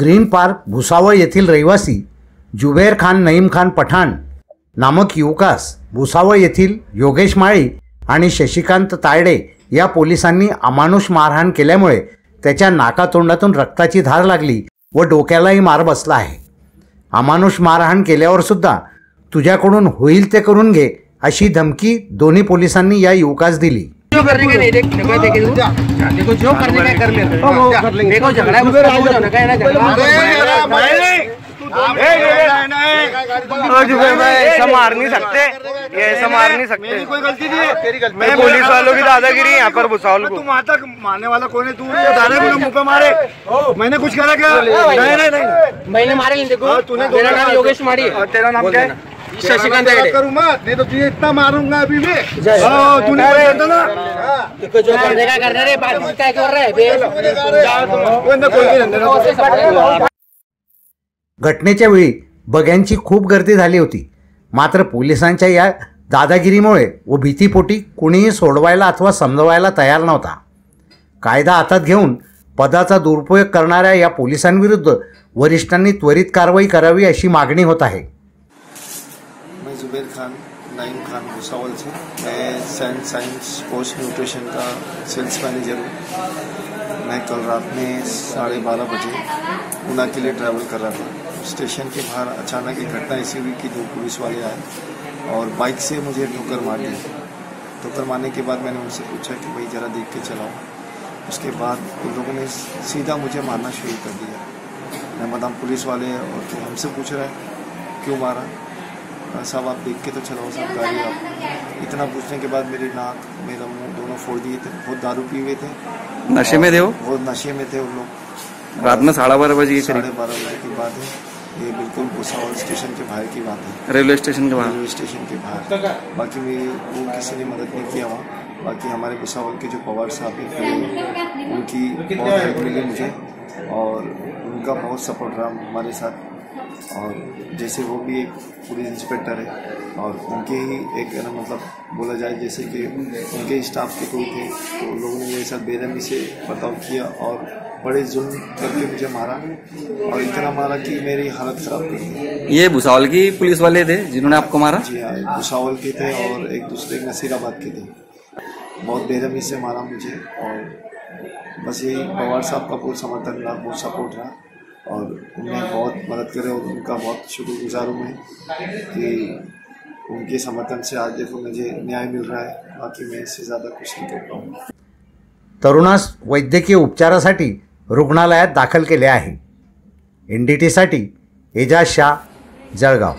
Green park Bhusawal येथील रहिवासी जुबेर खान नईम खान पठाण नामक युवकास भुसावळ येथील योगेश माळी आणि शशिकांत तायडे या पोलिसांनी अमानुष मारहाण केल्यामुळे त्याच्या नाकातोंडातून रक्ताची धार लागली व डोक्यालाही मार बसला आहे. अमानुष मारहाण केल्यावरसुद्धा तुझ्याकडून होईल ते करून घे अशी धमकी दोन्ही पोलिसांनी या युवकास दिली. जो करने का नहीं देख देखो देखे तू देखो जो करने का है कर ले देखो झगड़ा है उसका हो जाना का है ना झगड़ा ऐसा मार नहीं सकते ये ऐसा मार नहीं सकते कोई गलती नहीं है तेरी गलती मैं पुलिस वालों की दादागिरी यहाँ पर भुसावल को तू वहाँ तक मारने वाला कौन है तू दादा को मुँह पे मारे मैंने कुछ करा क्या नहीं नहीं नहीं मैंने मारे नहीं देखो हाँ, तूने मेरा नाम योगेश माड़ी और तेरा नाम क्या है करूँ मत नहीं तो तुझे इतना मारूंगा अभी हाँ, तूने ना. बाकी क्या कर रहे बे? कोई ना कोई नहीं रहने दे। घटनेच्या वेळी बघ्यांची खूप गर्दी झाली होती. मात्र पोलिसांच्या या दादागिरीमुळे व भीतीपोटी कुणीही सोडवायला अथवा समजवायला तयार नव्हता. कायदा हातात घेऊन पदाचा दुरुपयोग करणाऱ्या या पोलिसांविरुद्ध वरिष्ठांनी त्वरित कारवाई करावी अशी मागणी होत आहे. जुबेर खान, नाइम खान भुसावल से मैं सेंट साइंस, पोस्ट न्यूट्रिशन का सेल्स मैनेजर हूँ। मैं कल रात में साढ़े बारह बजे ऊना के लिए ट्रैवल कर रहा था। स्टेशन के बाहर अचानक एक घटना ऐसी हुई कि दो पुलिस वाले आए और बाइक से मुझे ठोकर मार दी। ठोकर मारने के बाद मैंने उनसे पूछा कि, भाई, ज़रा देख के चलाओ। उसके बाद उन लोगों ने सीधा मुझे मारना शुरू कर दिया। मैं मदाम पुलिस वाले और हमसे पूछ रहा है, क्यों मारा? साहब आप देख के तो चलाओ साहब गाड़ी आप इतना पूछने के बाद मेरी नाक मेरा मुँह दोनों फोड़ दिए थे बहुत दारू पी हुए थे। नशे में थे वो? बहुत नशे में थे उन लोग। रात में साढ़े बारह बजे साढ़े बारह बजे की बात है। ये बिल्कुल भुसावल स्टेशन के बाहर की बात है। रेलवे स्टेशन के बाहर। रेलवे स्टेशन के बाहर। बाकी मेरी वो किसी ने मदद नहीं किया वहाँ। बाकी हमारे भुसावल के जो पवार साहब हैं हैं, उनकी बहुत हेल्प मिली मुझे और उनका बहुत सपोर्ट रहा हमारे साथ। और जैसे वो भी एक पुलिस इंस्पेक्टर है और उनके ही एक ना मतलब बोला जाए जैसे कि उनके स्टाफ के कोई थे तो लोगों ने मेरे साथ बेरहमी से बर्ताव किया और बड़े जुल्म करके मुझे मारा और इतना मारा कि मेरी हालत ख़राब कर दी। ये भुसावल की पुलिस वाले थे जिन्होंने आपको मारा? जी हाँ भुसावल के थे और एक दूसरे नसीराबाद के थे। बहुत बेरहमी से मारा मुझे और बस यही पवार साहब का पूरा समर्थन रहा बहुत सपोर्ट रहा और उन्हें बहुत मदद करे और उनका बहुत शुक्रगुजार हूँ मैं कि उनके समर्थन से आज देखो मुझे न्याय मिल रहा है, बाकी मैं इससे ज़्यादा कुछ नहीं कर पाऊँ तरुणास वैद्यकीय उपचारासाठी रुग्णालयात दाखल केले आहे. एन डी टीसाठी एजाज शाह, जळगाव.